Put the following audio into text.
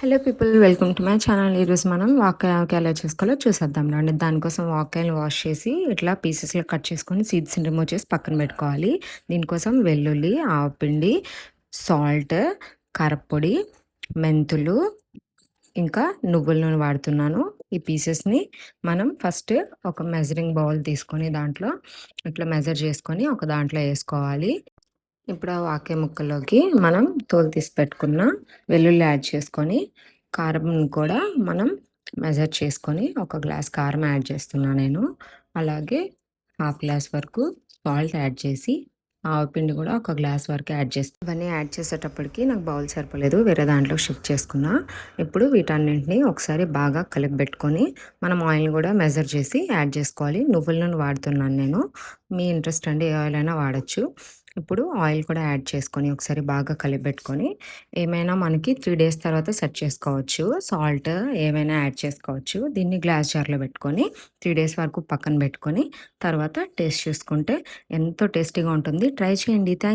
Hello people welcome to my channel ఈరోజు మనం వాకాయకి ఎలా చేసుకోవాలో చూసేద్దాం. రండి దానికోసం వాకాయలు వాష్ చేసి ఇట్లా పీసెస్లో కట్ చేసుకొని సీడ్స్ని రిమూవ్ చేసి పక్కన పెట్టుకోవాలి. దీనికోసం వెల్లుల్లి ఆవపిండి సాల్ట్ కారపొడి మెంతులు ఇంకా నువ్వుల నూనె వాడుతున్నాను. ఈ పీసెస్ని మనం ఫస్ట్ ఒక మెజరింగ్ బౌల్ తీసుకొని దాంట్లో ఇట్లా మెజర్ చేసుకొని ఒక దాంట్లో వేసుకోవాలి. ఇప్పుడు ఆ వాకే ముక్కలోకి మనం తోలు తీసి పెట్టుకున్న వెల్లుల్లి యాడ్ చేసుకొని కారం కూడా మనం మెజర్ చేసుకొని ఒక గ్లాస్ కారం యాడ్ చేస్తున్నా నేను. అలాగే హాఫ్ గ్లాస్ వరకు సాల్ట్ యాడ్ చేసి ఆవపిండి కూడా ఒక గ్లాస్ వరకు యాడ్ చేస్తాను ఇవన్నీ యాడ్ చేసేటప్పటికి నాకు బౌల్ సరిపోలేదు వేరే దాంట్లో షిఫ్ట్ చేసుకున్నా. ఇప్పుడు వీటన్నింటినీ ఒకసారి బాగా కలిపి పెట్టుకొని మనం ఆయిల్ కూడా మెజర్ చేసి యాడ్ చేసుకోవాలి. నువ్వుల నూనె వాడుతున్నాను నేను. మీ ఇంట్రెస్ట్ అండి ఏ ఆయిల్ అయినా వాడచ్చు. ఇప్పుడు ఆయిల్ కూడా యాడ్ చేసుకొని ఒకసారి బాగా కలిపెట్టుకొని ఏమైనా మనకి త్రీ డేస్ తర్వాత సెట్ చేసుకోవచ్చు. సాల్ట్ ఏమైనా యాడ్ చేసుకోవచ్చు. దీన్ని గ్లాస్ జార్లో పెట్టుకొని త్రీ డేస్ వరకు పక్కన పెట్టుకొని తర్వాత టేస్ట్ చూసుకుంటే ఎంతో టేస్టీగా ఉంటుంది. ట్రై చేయండి. థ్యాంక్